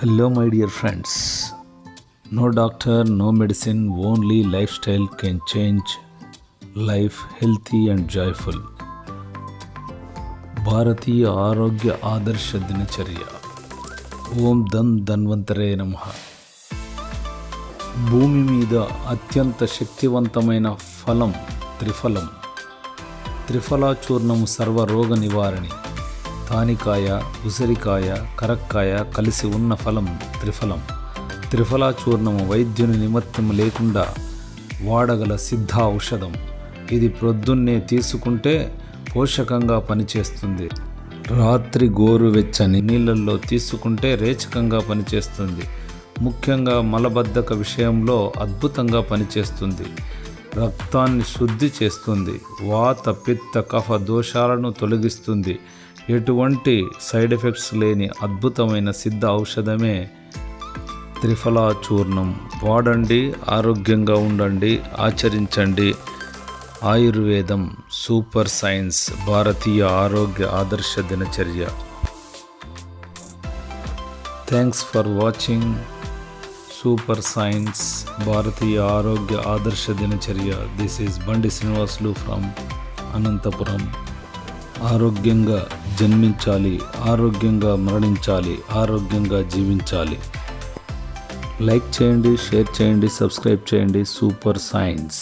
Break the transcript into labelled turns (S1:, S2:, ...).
S1: Hello my dear friends no doctor no medicine only lifestyle can change life healthy and joyful భారతీయ ఆరోగ్య ఆదర్శ దినచర్య ఓం దన్ ధన్వంతరే నమ భూమి మీద అత్యంత శక్తివంతమైన ఫలం త్రిఫలం త్రిఫలాచూర్ణము సర్వరోగ నివారణి తానికాయ ఉసిరికాయ కరక్కాయ కలిసి ఉన్న ఫలం త్రిఫలం. త్రిఫలాచూర్ణము వైద్యుని నిమత్తము లేకుండా వాడగల సిద్ధ ఔషధం ఇది ప్రొద్దున్నే తీసుకుంటే పోషకంగా పనిచేస్తుంది. రాత్రి గోరువెచ్చని నీళ్ళల్లో తీసుకుంటే రేచకంగా పనిచేస్తుంది. ముఖ్యంగా మలబద్ధక విషయంలో అద్భుతంగా పనిచేస్తుంది. రక్తాన్ని శుద్ధి చేస్తుంది. వాత పిత్త కఫ దోషాలను తొలగిస్తుంది. ఎటువంటి సైడ్ ఎఫెక్ట్స్ లేని అద్భుతమైన సిద్ధ ఔషధమే త్రిఫలా చూర్ణం వాడండి ఆరోగ్యంగా ఉండండి ఆచరించండి. ఆయుర్వేదం సూపర్ సైన్స్ భారతీయ ఆరోగ్య ఆదర్శ దినచర్య. Thanks for watching. Super science భారతీయ ఆరోగ్య ఆదర్శ దినచర్య. దిస్ ఈజ్ బండి శ్రీనివాసులు ఫ్రమ్ అనంతపురం ఆరోగ్యంగా జన్మించాలి ఆరోగ్యంగా మరణించాలి ఆరోగ్యంగా జీవించాలి. లైక్ చేయండి షేర్ చేయండి సబ్స్క్రైబ్ చేయండి. Super science